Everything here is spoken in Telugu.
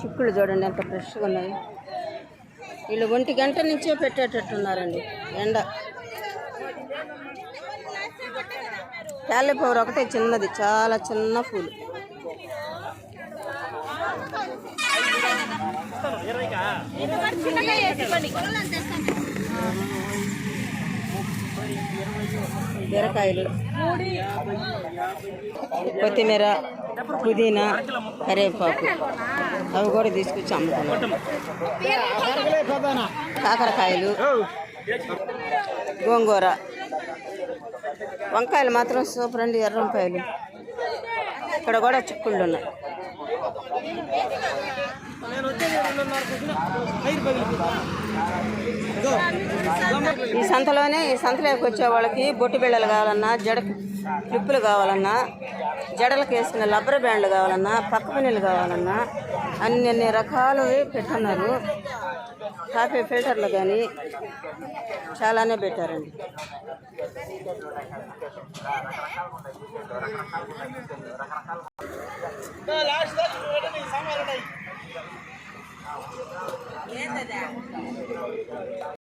చిక్కులు చూడండి ఎంత ఫ్రెష్గా ఉన్నాయి. వీళ్ళు ఒంటి గంట నుంచే పెట్టేటట్టున్నారండి ఎండ. క్యాలీఫ్లవర్ ఒకటే చిన్నది చాలా చిన్న పూలు. బీరకాయలు కొత్తిమీర పుదీనా కరివేపాకు. అవి కూడా తీసుకొచ్చి అమ్ముతున్నాం. కాకరకాయలు గోంగూర. వంకాయలు మాత్రం సూపర్ అండి ఎర్ర వంకాయలు. ఇక్కడ కూడా చిక్కుళ్ళు ఉన్నాయి. ఈ సంతలోనే ఈ సంతలోకి వచ్చే వాళ్ళకి బొట్టి బిళ్ళలు కావాలన్నా జడ క్లిప్పులు కావాలన్నా జడలకు వేసుకున్న లబ్బర్ బ్యాండ్లు కావాలన్నా పక్క పిన్నెలు కావాలన్నా అన్ని అన్ని రకాలు పెట్టున్నారు. కాఫీ ఫిల్టర్లు కానీ చాలానే పెట్టారండి.